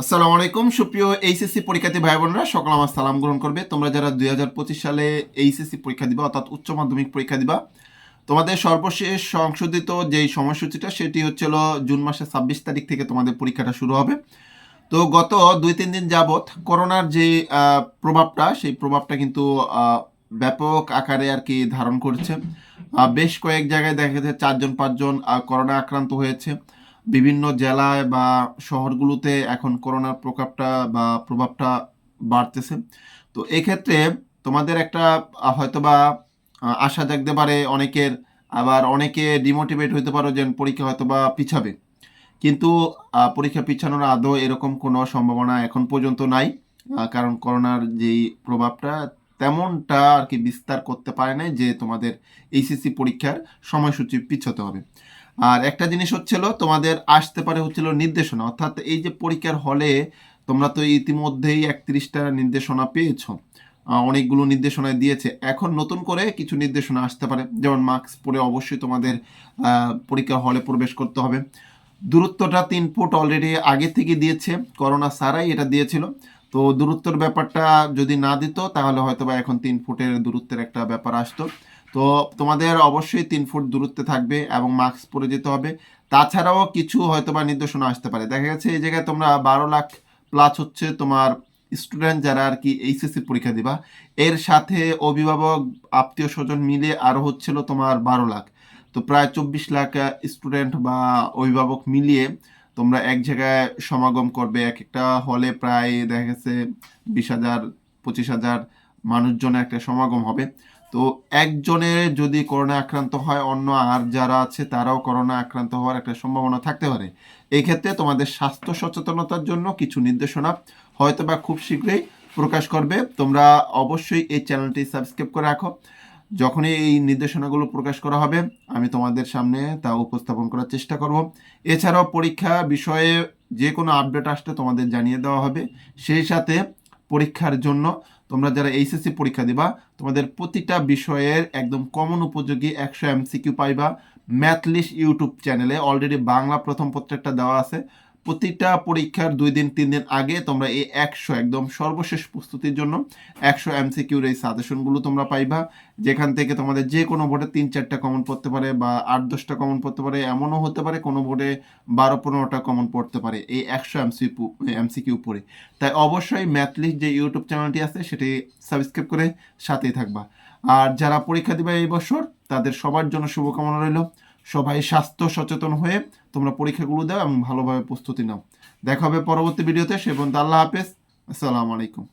আসসালামু আলাইকুম। সুপ্রিয় এইচএসসি পরীক্ষার্থী ভাই বোনেরা, সকল আমার সালাম গ্রহণ করবে। তোমরা যারা দুই হাজার পঁচিশ সালে এইচএসসি পরীক্ষা দিবা, অর্থাৎ উচ্চ মাধ্যমিক পরীক্ষা দিবা, তোমাদের সর্বশেষ সংশোধিত যেই সময়সূচিটা, সেটি হচ্ছিল জুন মাসের ছাব্বিশ তারিখ থেকে তোমাদের পরীক্ষাটা শুরু হবে। তো গত দুই তিন দিন যাবৎ করোনার যে প্রভাবটা, সেই প্রভাবটা কিন্তু ব্যাপক আকারে আর কি ধারণ করছে। বেশ কয়েক জায়গায় দেখা যাচ্ছে চারজন, পাঁচজন করোনা আক্রান্ত হয়েছে। বিভিন্ন জেলায় বা শহরগুলোতে এখন করোনার প্রকোপটা বা প্রভাবটা বাড়তেছে। তো এক্ষেত্রে তোমাদের একটা হয়তোবা আশা জাগতে পারে অনেকের, আবার অনেকে ডিমোটিভেট হতে পারো যে পরীক্ষা হয়তোবা পিছাবে। কিন্তু পরীক্ষা পিছানোর আদৌ এরকম কোনো সম্ভাবনা এখন পর্যন্ত নাই কারণ করোনার যেই প্রভাবটা তেমনটা আর কি বিস্তার করতে পারে নাই যে তোমাদের এইচএসসি পরীক্ষার সময়সূচি পিছাতে হবে। আর একটা জিনিস হচ্ছিল, তোমাদের আসতে পারে হচ্ছিল নির্দেশনা। অর্থাৎ এই যে পরীক্ষার হলে তোমরা তো ইতিমধ্যেই একত্রিশটা নির্দেশনা পেয়েছ অনেকগুলো নির্দেশনা দিয়েছে। এখন নতুন করে কিছু নির্দেশনা আসতে পারে, যেমন মাস্ক পরে অবশ্যই তোমাদের পরীক্ষা হলে প্রবেশ করতে হবে। দূরত্বটা তিন ফুট অলরেডি আগে থেকে দিয়েছে, করোনা সারাই এটা দিয়েছিল। তো দূরত্বর ব্যাপারটা যদি না দিত, তাহলে হয়তো বা এখন তিন ফুটের দূরত্বের একটা ব্যাপার আসতো। তো তোমাদের অবশ্যই তিন ফুট দূরত্বে থাকবে এবং মাস্ক পরে যেতে হবে। তাছাড়াও কিছু হয়তো বা নির্দেশনা আসতে পারে। দেখা গেছে এই জায়গায় তোমরা বারো লাখ প্লাস হচ্ছে তোমার স্টুডেন্ট যারা আর কি এইচএসসি পরীক্ষা দিবা। এর সাথে অভিভাবক, আত্মীয় স্বজন মিলে আরও হচ্ছিল তোমার বারো লাখ। তো প্রায় চব্বিশ লাখ স্টুডেন্ট বা অভিভাবক মিলিয়ে তোমরা এক জায়গায় সমাগম করবে এক একটা হলে প্রায় দেখা গেছে বিশ হাজার, পঁচিশ হাজার মানুষজনের একটা সমাগম হবে। তো একজনের যদি করোনা আক্রান্ত হয়, অন্য আর যারা আছে তারাও করোনা আক্রান্ত হওয়ার একটা সম্ভাবনা থাকতে পারে। এই ক্ষেত্রে তোমাদের স্বাস্থ্য সচেতনতার জন্য কিছু নির্দেশনা হয়তো বা খুব শীঘ্রই প্রকাশ করবে। তোমরা অবশ্যই এই চ্যানেলটি সাবস্ক্রাইব করে রাখো। যখনই এই নির্দেশনাগুলো প্রকাশ করা হবে, আমি তোমাদের সামনে তা উপস্থাপন করার চেষ্টা করব। এছাড়াও পরীক্ষা বিষয়ে যে কোনো আপডেট আসতে তোমাদের জানিয়ে দেওয়া হবে। সেই সাথে পরীক্ষার জন্য তোমরা যারা এইচএসসি পরীক্ষা দিবা, তোমাদের প্রতিটা বিষয়ের একদম কমন উপযোগী একশো এমসিকিউ পাইবা। ম্যাথলিস্ট ইউটিউব চ্যানেলে অলরেডি বাংলা প্রথম পত্রেরটা দেওয়া আছে। প্রতিটা পরীক্ষার দুই দিন, তিন দিন আগে তোমরা এই একশো একদম সর্বশেষ প্রস্তুতির জন্য একশো এমসিকিউর এই সাজেশনগুলো তোমরা পাইবা। যেখান থেকে তোমাদের যে কোনো ভোটে তিন, চারটা কমন পড়তে পারে বা আট, দশটা কমন পড়তে পারে, এমনও হতে পারে কোনো বোর্ডে বারো, পনেরোটা কমন পড়তে পারে এই একশো এমসি এমসিকিউ পড়ে। তাই অবশ্যই ম্যাথলিস্ট যে ইউটিউব চ্যানেলটি আছে সেটি সাবস্ক্রাইব করে সাথেই থাকবা। আর যারা পরীক্ষা দিবে এই বছর, তাদের সবার জন্য শুভকামনা রইল। সবাই স্বাস্থ্য সচেতন হয়ে তোমরা পরীক্ষাগুলো দাও এবং ভালোভাবে প্রস্তুতি নাও। দেখা হবে পরবর্তী ভিডিওতে, সে পর্যন্ত আল্লাহ হাফেজ। আসসালামু আলাইকুম।